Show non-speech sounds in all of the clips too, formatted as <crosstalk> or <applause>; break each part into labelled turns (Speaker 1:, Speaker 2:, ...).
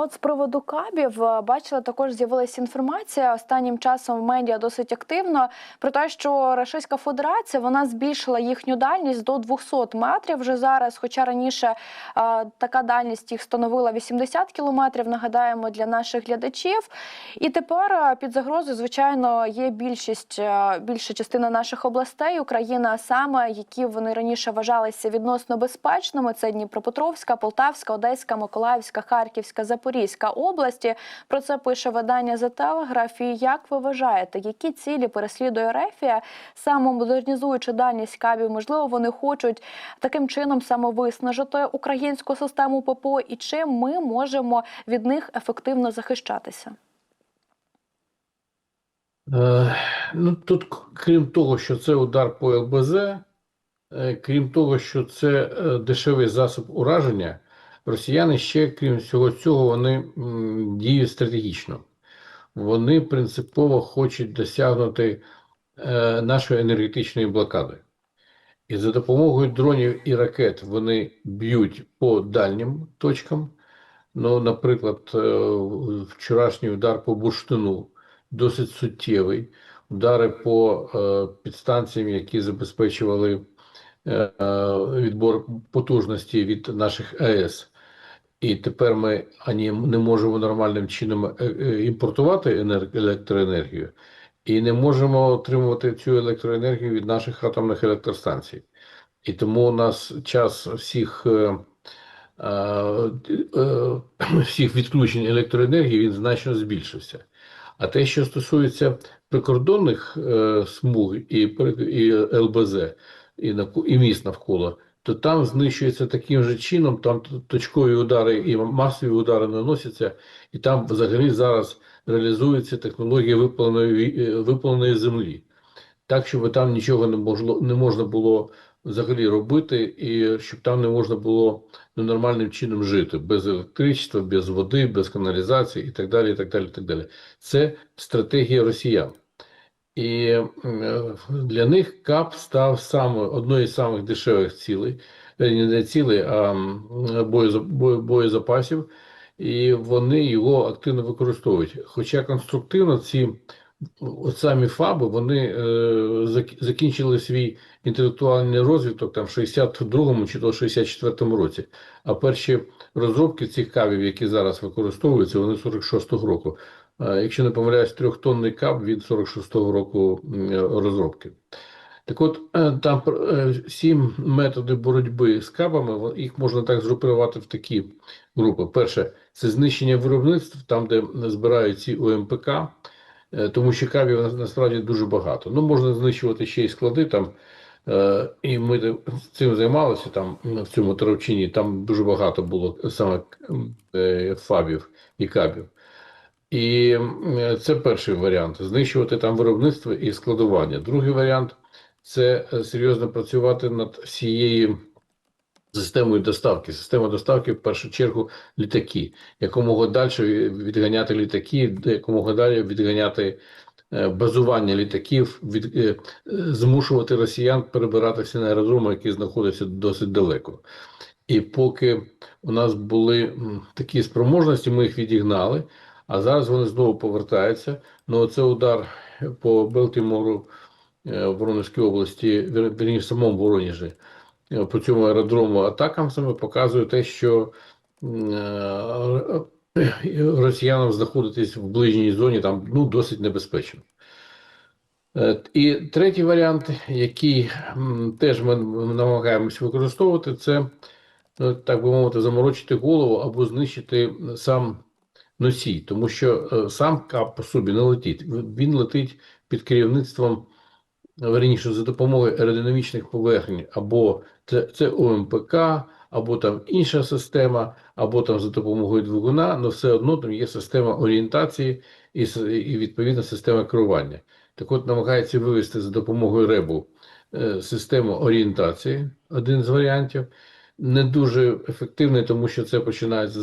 Speaker 1: От з приводу кабів е, бачила, також з'явилася інформація останнім часом в медіа досить активно про те, що Російська Федерація вона збільшила їхню дальність до 200 метрів вже зараз. Хоча раніше е, така дальність їх становила 80 кілометрів. Нагадаємо для наших глядачів. І тепер е, під загрозою, звичайно, є більшість більша частина наших областей України, а саме які вони раніше вважалися відносно безпечними. Це Дніпропетровська, Полтавська, Одеська, Миколаївська, Харківська, Запорізька області. Про це пише видання The Telegraph. І як ви вважаєте, які цілі переслідує Рефія, саме модернізуючи дальність кабів? Можливо, вони хочуть таким чином саме виснажити українську систему ППО, і чим ми можемо від них ефективно захищатися?
Speaker 2: Е, Ну, тут, крім того, що це удар по ЛБЗ, е, крім того, що це е, дешевий засіб ураження, росіяни ще, крім всього цього, вони діють стратегічно. Вони принципово хочуть досягнути е, нашої енергетичної блокади. І за допомогою дронів і ракет вони б'ють по дальнім точкам. Ну, наприклад, е, вчорашній удар по бурштину досить суттєвий. Удари по е, підстанціям, які забезпечували е, відбор потужності від наших АЕС. І тепер ми ані не можемо нормальним чином е, е, імпортувати енер- електроенергію, і не можемо отримувати цю електроенергію від наших атомних електростанцій. І тому у нас час всіх, е, <clears throat> всіх відключень електроенергії він значно збільшився. А те, що стосується прикордонних смуг і, і ЛБЗ, і, і міст навколо, то там знищується таким же чином, там точкові удари і масові удари наносяться, і там взагалі зараз реалізується технологія випаленої, ві- е, випаленої землі. Так, щоб там нічого не можна, не можна було взагалі робити, і щоб там не можна було нормальним чином жити, без електричества, без води, без каналізації і так далі. і так далі, і так далі. Це стратегія росіян. І для них КАП став саме одною з самих дешевих цілей, не цілей, а боєзапасів, і вони його активно використовують. Хоча конструктивно ці от самі ФАБи вони е, закінчили свій інтелектуальний розвиток там в 62-му чи то 64-му році. А перші розробки цих кабів, які зараз використовуються, вони 46-го року. Е, Якщо не помиляюсь, трьохтонний каб від 46-го року розробки. Так от, е, там е, сім методи боротьби з кабами, їх можна так згрупувати в такі групи. Перше, це знищення виробництв, там, де збирають ці ОМПК, тому що кабів насправді дуже багато. Ну, можна знищувати ще й склади там. Е, І ми цим займалися там в цьому Таравчині. Там дуже багато було саме е, фабів і кабів. І це перший варіант знищувати там виробництво і складування. Другий варіант це е, серйозно працювати над всією системою доставки. Система доставки в першу чергу літаки. Якомога далі відганяти літаки, якомога далі відганяти е, базування літаків, від, е, змушувати росіян перебиратися на аеродроми, які знаходяться досить далеко. І поки у нас були такі спроможності, ми їх відігнали, а зараз вони знову повертаються. Ну, це удар по Белтімору е, в Воронезькій області, в самому Воронежі, по цьому аеродрому атакам саме показує те, що е, росіянам знаходитись в ближній зоні там ну, досить небезпечно. Е, І третій варіант, який теж ми намагаємось використовувати, це, ну, так би мовити, заморочити голову або знищити сам носій, тому що е, сам кап по собі не летить. Він летить під керівництвом, верніше, за допомогою аеродинамічних поверхень, або це, це ОМПК, або там інша система, або там за допомогою двигуна, але все одно там є система орієнтації і, і відповідна система керування. Так от намагається вивести за допомогою РЕБу е, систему орієнтації, один з варіантів. Не дуже ефективний, тому що це починається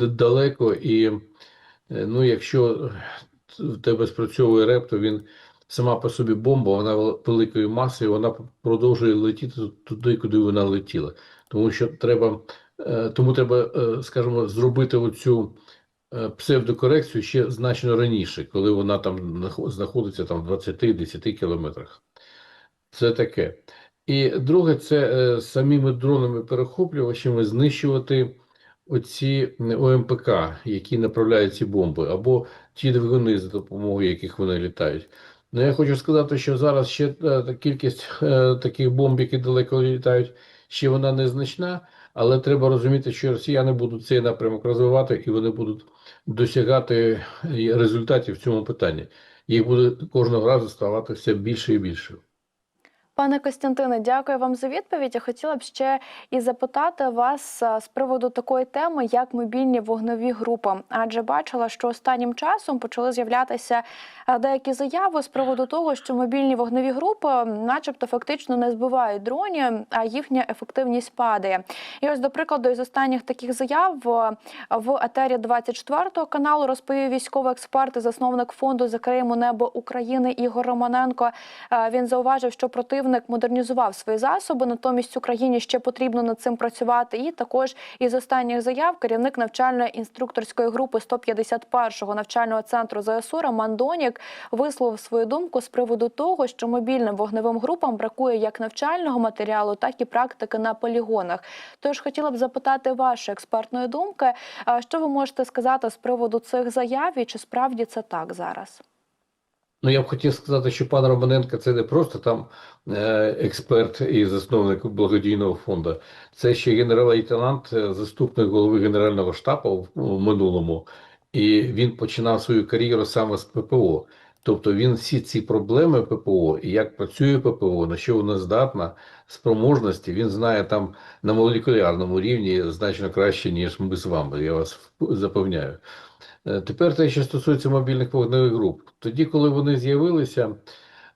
Speaker 2: далеко, і е, ну, якщо в тебе спрацьовує РЕБ, то він сама по собі бомба, вона вел- великої маси, і вона продовжує летіти туди, куди вона летіла. Тому що треба, е, тому треба, е, скажімо, зробити оцю е, псевдокорекцію ще значно раніше, коли вона там знаходиться там в 20-10 кілометрах. Це таке. І друге, це самими дронами-перехоплювачами знищувати оці ОМПК, які направляють ці бомби, або ті двигуни, за допомогою яких вони літають. Ну, я хочу сказати, що зараз ще е, кількість е, таких бомб, які далеко літають, ще вона незначна, але треба розуміти, що росіяни будуть цей напрямок розвивати і вони будуть досягати е, результатів в цьому питанні. Їх буде кожного разу ставати все більше і більше.
Speaker 1: Пане Костянтине, дякую вам за відповідь. Я хотіла б ще і запитати вас з приводу такої теми, як мобільні вогневі групи. Адже бачила, що останнім часом почали з'являтися деякі заяви з приводу того, що мобільні вогневі групи, начебто, фактично не збивають дронів, а їхня ефективність падає. І ось, до прикладу, із останніх таких заяв а, в етері 24 каналу розповів військовий експерт і засновник фонду Закриємо небо України Ігор Романенко. Е, Він зауважив, що противник модернізував свої засоби, натомість Україні ще потрібно над цим працювати. І також із останніх заяв керівник навчальної інструкторської групи 151-го навчального центру ЗСУ Роман Донік висловив свою думку з приводу того, що мобільним вогневим групам бракує як навчального матеріалу, так і практики на полігонах. Тож хотіла б запитати вашої експертної думки, що ви можете сказати з приводу цих заяв, і чи справді це так зараз?
Speaker 2: Ну, я б хотів сказати, що пан Романенко це не просто там е, експерт і засновник благодійного фонду, це ще генерал-лейтенант, е, заступник голови Генерального штабу в, в минулому, і він починав свою кар'єру саме з ППО. Тобто він всі ці проблеми ППО і як працює ППО, на що вона здатна, спроможності, він знає там на молекулярному рівні значно краще, ніж ми з вами. Я вас запевняю. Е, Тепер те, що стосується мобільних вогневих груп. Тоді, коли вони з'явилися,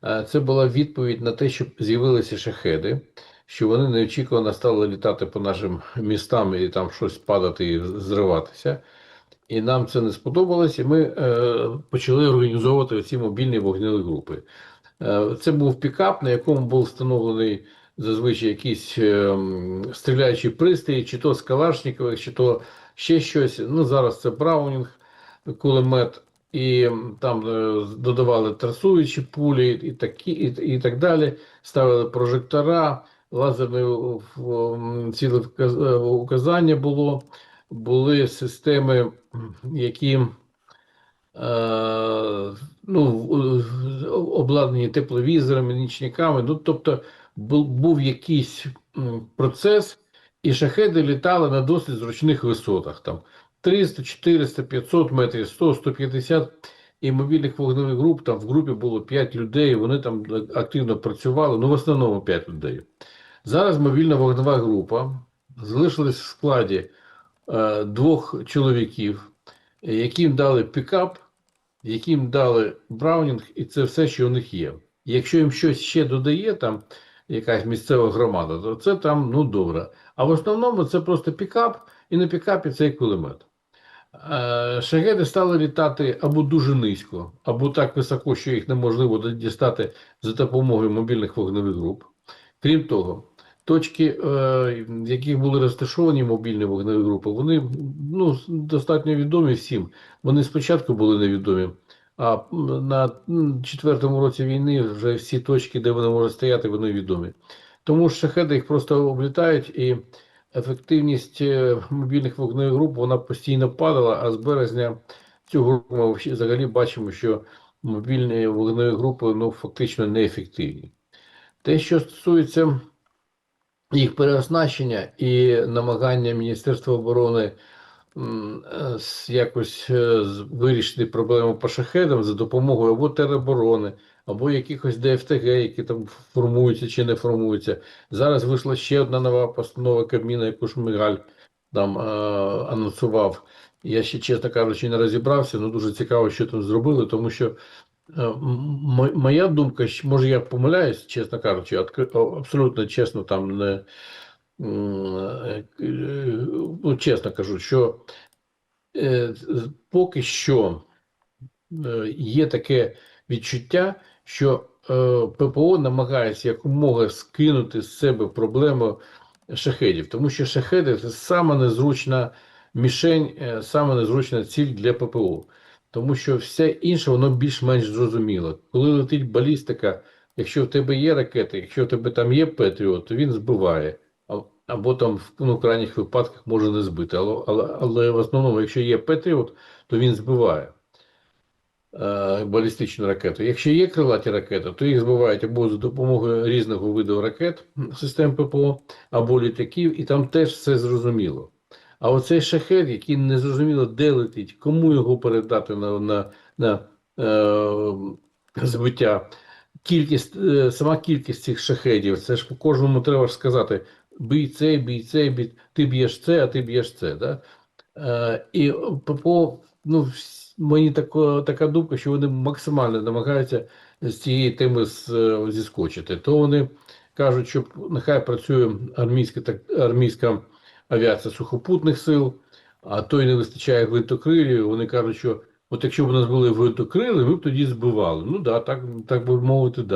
Speaker 2: е, це була відповідь на те, що з'явилися шахеди, що вони неочікувано стали літати по нашим містам і там щось падати і зриватися. І нам це не сподобалось, і ми е, почали організовувати ці мобільні вогневі групи. Е, це був пікап, на якому був встановлений зазвичай якийсь е, стріляючий пристрій, чи то з Калашникових, чи то ще щось. Ну, зараз це Браунінг, кулемет, і там е, додавали трасуючі пулі і, такі, і, і так далі. Ставили прожектора, лазерне цілевказ- е, указання було. Були системи, які е, ну, обладнані тепловізорами, нічниками. Ну, тобто був, якийсь процес, і шахеди літали на досить зручних висотах. Там 300, 400, 500 метрів, 100, 150. І мобільних вогневих груп, там в групі було 5 людей, вони там активно працювали, ну в основному 5 людей. Зараз мобільна вогнева група залишилась в складі е, двох чоловіків, яким дали пікап, яким дали Браунінг, і це все, що у них є. Якщо їм щось ще додає, там якась місцева громада, то це там ну добре. А в основному це просто пікап, і на пікапі цей кулемет. Е, стали літати або дуже низько, або так високо, що їх неможливо дістати за допомогою мобільних вогневих груп. Крім того, точки, е, в яких були розташовані мобільні вогневі групи, вони ну, достатньо відомі всім. Вони спочатку були невідомі, а на четвертому році війни вже всі точки, де вони можуть стояти, вони відомі. Тому що шахеди їх просто облітають і ефективність е, мобільних вогневих груп вона постійно падала, а з березня цього року ми взагалі бачимо, що мобільні вогневі групи ну, фактично неефективні. Те, що стосується їх переоснащення і намагання Міністерства оборони е, якось е, вирішити проблему по шахедам за допомогою або тероборони, або якихось ДФТГ, які там формуються чи не формуються. Зараз вийшла ще одна нова постанова Кабміна, яку Шмигаль там е, анонсував. Я ще, чесно кажучи, не розібрався, але дуже цікаво, що там зробили, тому що моя думка, може я помиляюсь, чесно кажучи, абсолютно чесно там не е, е, чесно кажу, що е, поки що е, є таке відчуття, що е, ППО намагається якомога скинути з себе проблему шахедів, тому що шахеди це саме незручна мішень е, саме незручна ціль для ППО. Тому що все інше воно більш-менш зрозуміло. Коли летить балістика, якщо в тебе є ракети, якщо в тебе там є Петріот, то він збиває. Або там в ну, крайніх випадках може не збити. Але, але, але в основному, якщо є Петріот, то він збиває е, балістичну ракету. Якщо є крилаті ракети, то їх збивають або за допомогою різного виду ракет систем ППО, або літаків, і там теж все зрозуміло. А оцей шахет, який не зрозуміло, де летить, кому його передати на, на, на е, збиття, кількість, е, сама кількість цих шахедів, це ж по кожному треба ж сказати: бій цей, бій цей, бій, ти б'єш це, а ти б'єш це. Да? Е, і ППО, ну, мені тако, така думка, що вони максимально намагаються з цієї теми е, зіскочити. То вони кажуть, що нехай працює армійська, так, армійська авіація сухопутних сил, а то й не вистачає гвинтокрилів. Вони кажуть, що от якщо б у нас були гвинтокрили, ми б тоді збивали. Ну да, так, так би мовити, да.